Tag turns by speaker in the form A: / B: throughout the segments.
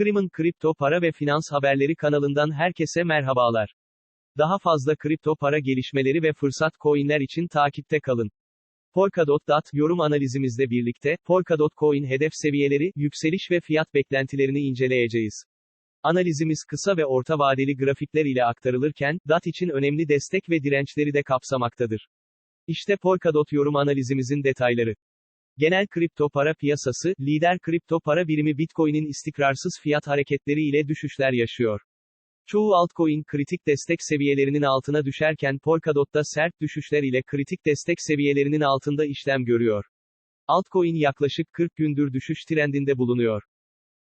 A: Scream'ın kripto para ve finans haberleri kanalından herkese merhabalar. Daha fazla kripto para gelişmeleri ve fırsat coinler için takipte kalın. Polkadot. yorum analizimizle birlikte, Polkadot coin hedef seviyeleri, yükseliş ve fiyat beklentilerini inceleyeceğiz. Analizimiz kısa ve orta vadeli grafikler ile aktarılırken, DAT için önemli destek ve dirençleri de kapsamaktadır. İşte Polkadot yorum analizimizin detayları. Genel kripto para piyasası, lider kripto para birimi Bitcoin'in istikrarsız fiyat hareketleri ile düşüşler yaşıyor. Çoğu altcoin kritik destek seviyelerinin altına düşerken Polkadot'ta sert düşüşler ile kritik destek seviyelerinin altında işlem görüyor. Altcoin yaklaşık 40 gündür düşüş trendinde bulunuyor.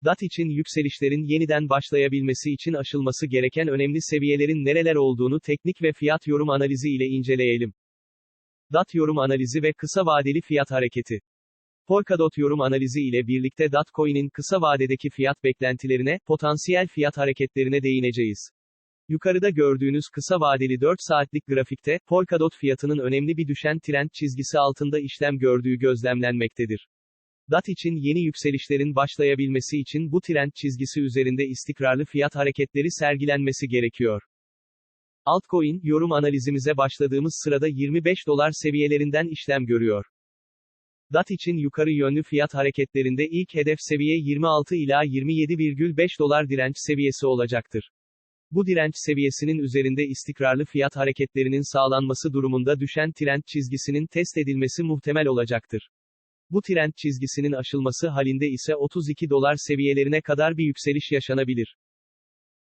A: DAT için yükselişlerin yeniden başlayabilmesi için aşılması gereken önemli seviyelerin nereler olduğunu teknik ve fiyat yorum analizi ile inceleyelim. DAT yorum analizi ve kısa vadeli fiyat hareketi. Polkadot yorum analizi ile birlikte Datcoin'in kısa vadedeki fiyat beklentilerine, potansiyel fiyat hareketlerine değineceğiz. Yukarıda gördüğünüz kısa vadeli 4 saatlik grafikte, Polkadot fiyatının önemli bir düşen trend çizgisi altında işlem gördüğü gözlemlenmektedir. DAT için yeni yükselişlerin başlayabilmesi için bu trend çizgisi üzerinde istikrarlı fiyat hareketleri sergilenmesi gerekiyor. Altcoin, yorum analizimize başladığımız sırada 25 dolar seviyelerinden işlem görüyor. DAT için yukarı yönlü fiyat hareketlerinde ilk hedef seviye 26 ila 27,5 dolar direnç seviyesi olacaktır. Bu direnç seviyesinin üzerinde istikrarlı fiyat hareketlerinin sağlanması durumunda düşen trend çizgisinin test edilmesi muhtemel olacaktır. Bu trend çizgisinin aşılması halinde ise 32 dolar seviyelerine kadar bir yükseliş yaşanabilir.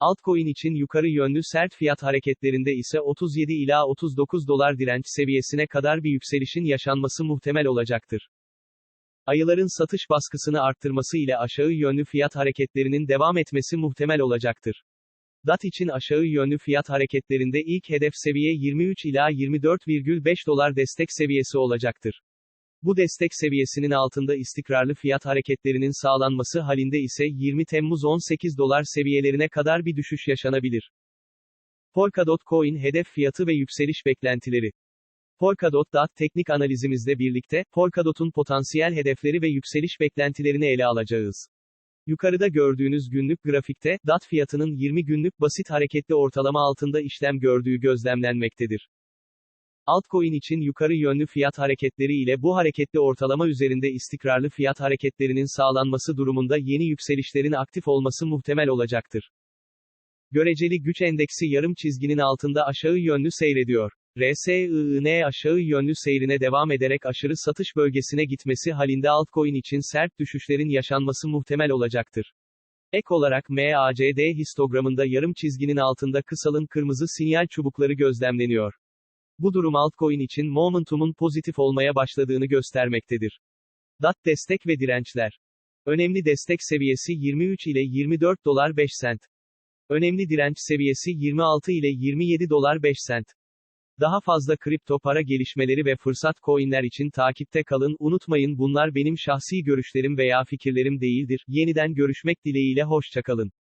A: Altcoin için yukarı yönlü sert fiyat hareketlerinde ise 37 ila 39 dolar direnç seviyesine kadar bir yükselişin yaşanması muhtemel olacaktır. Ayıların satış baskısını arttırması ile aşağı yönlü fiyat hareketlerinin devam etmesi muhtemel olacaktır. DAT için aşağı yönlü fiyat hareketlerinde ilk hedef seviye 23 ila 24,5 dolar destek seviyesi olacaktır. Bu destek seviyesinin altında istikrarlı fiyat hareketlerinin sağlanması halinde ise 20 Temmuz 18 dolar seviyelerine kadar bir düşüş yaşanabilir. Polkadot Coin hedef fiyatı ve yükseliş beklentileri. Polkadot teknik analizimizle birlikte, Polkadot'un potansiyel hedefleri ve yükseliş beklentilerini ele alacağız. Yukarıda gördüğünüz günlük grafikte, DAT fiyatının 20 günlük basit hareketli ortalama altında işlem gördüğü gözlemlenmektedir. Altcoin için yukarı yönlü fiyat hareketleri ile bu hareketli ortalama üzerinde istikrarlı fiyat hareketlerinin sağlanması durumunda yeni yükselişlerin aktif olması muhtemel olacaktır. Göreceli güç endeksi yarım çizginin altında aşağı yönlü seyrediyor. RSI'nin aşağı yönlü seyrine devam ederek aşırı satış bölgesine gitmesi halinde altcoin için sert düşüşlerin yaşanması muhtemel olacaktır. Ek olarak MACD histogramında yarım çizginin altında kısalın kırmızı sinyal çubukları gözlemleniyor. Bu durum altcoin için momentumun pozitif olmaya başladığını göstermektedir. DAT destek ve dirençler. Önemli destek seviyesi 23 ile 24 dolar 5 sent. Önemli direnç seviyesi 26 ile 27 dolar 5 sent. Daha fazla kripto para gelişmeleri ve fırsat coinler için takipte kalın. Unutmayın bunlar benim şahsi görüşlerim veya fikirlerim değildir. Yeniden görüşmek dileğiyle hoşçakalın.